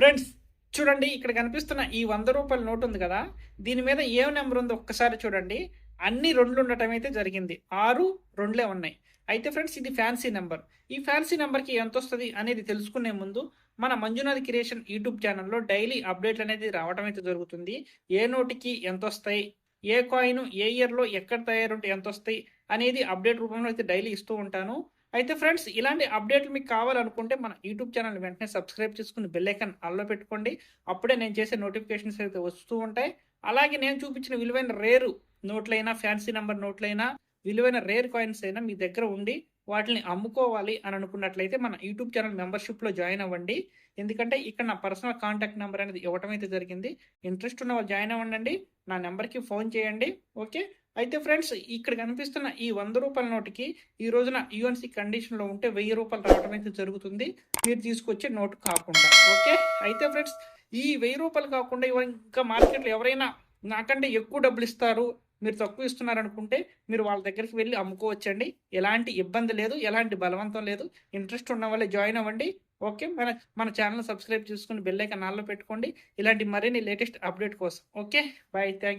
Friends చూడండి ఇక్కడ కనిపిస్తున్న ఈ వంద రూపాయల నోట్ ఉంది కదా? దీని మీద ఏ నెంబర్ ఉందో ఒక్కసారి చూడండి. అన్ని రెండు ఉండటం అయితే జరిగింది. ఆరు రెండులే ఉన్నాయి. అయితే ఫ్రెండ్స్ ఇది ఫ్యాన్సీ నెంబర్. ఈ ఫ్యాన్సీ నెంబర్కి ఎంత వస్తుంది అనేది తెలుసుకునే ముందు మన మంజునాథ్ క్రియేషన్ యూట్యూబ్ ఛానల్లో డైలీ అప్డేట్లు అనేది రావడం అయితే జరుగుతుంది. ఏ నోటికి ఎంత వస్తాయి? ఏ కాయిన్ ఏ ఇయర్లో ఎక్కడ తయారుంటే ఎంత వస్తాయి అనేది అప్డేట్ రూపంలో అయితే డైలీ ఇస్తూ ఉంటాను. అయితే ఫ్రెండ్స్ ఇలాంటి అప్డేట్లు మీకు కావాలనుకుంటే మన యూట్యూబ్ ఛానల్ వెంటనే సబ్స్క్రైబ్ చేసుకుని బెల్లైకన్ అల్లో పెట్టుకోండి. అప్పుడే నేను చేసే నోటిఫికేషన్స్ అయితే వస్తూ ఉంటాయి. అలాగే నేను చూపించిన విలువైన రేరు నోట్లైనా ఫ్యాన్సీ నెంబర్ నోట్లైనా విలువైన రేర్ కాయిన్స్ అయినా మీ దగ్గర ఉండి వాటిని అమ్ముకోవాలి అని అనుకున్నట్లయితే మన యూట్యూబ్ ఛానల్ మెంబర్షిప్లో జాయిన్ అవ్వండి. ఎందుకంటే ఇక్కడ నా పర్సనల్ కాంటాక్ట్ నెంబర్ అనేది ఇవ్వటం అయితే జరిగింది. ఇంట్రెస్ట్ ఉన్న వాళ్ళు జాయిన్ అవ్వండి నా నెంబర్కి ఫోన్ చేయండి. ఓకే? అయితే ఫ్రెండ్స్ ఇక్కడ కనిపిస్తున్న ఈ వంద రూపాయల నోటుకి ఈ రోజున యుఎన్సి కండిషన్లో ఉంటే వెయ్యి రూపాయలు రావడం అయితే జరుగుతుంది. మీరు తీసుకొచ్చే నోటు కాకుండా. ఓకే? అయితే ఫ్రెండ్స్ ఈ వెయ్యి రూపాయలు కాకుండా ఇంకా మార్కెట్లో ఎవరైనా నాకంటే ఎక్కువ డబ్బులు ఇస్తారు మీరు తక్కువ ఇస్తున్నారు అనుకుంటే మీరు వాళ్ళ దగ్గరికి వెళ్ళి అమ్ముకోవచ్చండి. ఎలాంటి ఇబ్బంది లేదు ఎలాంటి బలవంతం లేదు. ఇంట్రెస్ట్ ఉన్న వాళ్ళే జాయిన్ అవ్వండి. ఓకే? మన మన ఛానల్ సబ్స్క్రైబ్ చేసుకుని బెల్ ఐకాన్ ఆల్లో పెట్టుకోండి. ఇలాంటి మరిన్ని లేటెస్ట్ అప్డేట్ కోసం. ఓకే? బాయ్. Thank you